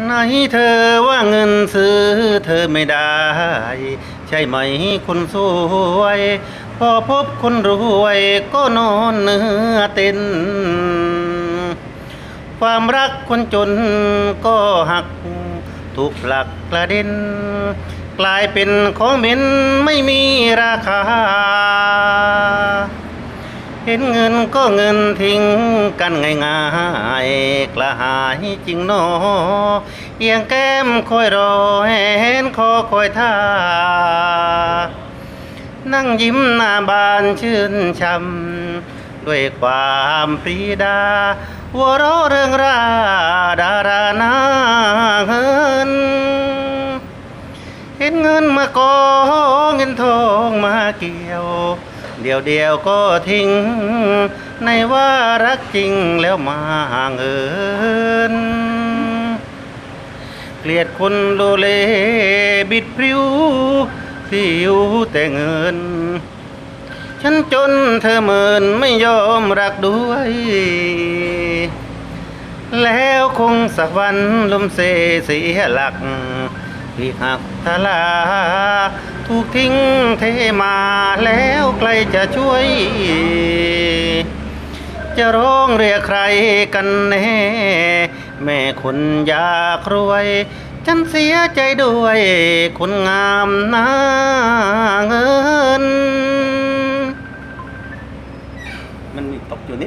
ไหนเธอว่าเงินซื้อเธอไม่ได้ ใช่ไหมคนสวย พอพบคนรวยก็นอนเนื้อเต้น ความรักคนจนก็หักถูกผลักกระเด็น กลายเป็นของเหม็นไม่มีราคา เห็นเงินก็เงินทิ้งกันง่ายๆกระหายจริงหนอเอียงแก้มคอยรอเห็นคอคอยท่า นั่งยิ้มหน้าบานชื่นช่ำด้วยความปรีดาหัวเราะเรื่องราดารานา มากองเงินทองมาเกี่ยว เดียวเดียวก็ทิ้ง ในว่ารักจริงแล้วมาห่างเอินเกลียดคนโลเลบิดพริ้วที่อยู่แต่เงิน ฉันจนเธอเมินไม่ยอมรักด้วย แล้วคงสักวันลมเสเสียหลัก ที่หากทลาถูกทิ้งเทมาแล้วใครจะช่วย จะร้องเรียกใครกันแน่ แม่คนอยากรวย ฉันเสียใจด้วยคนงามนาเงิน มันมีตกอยู่นิด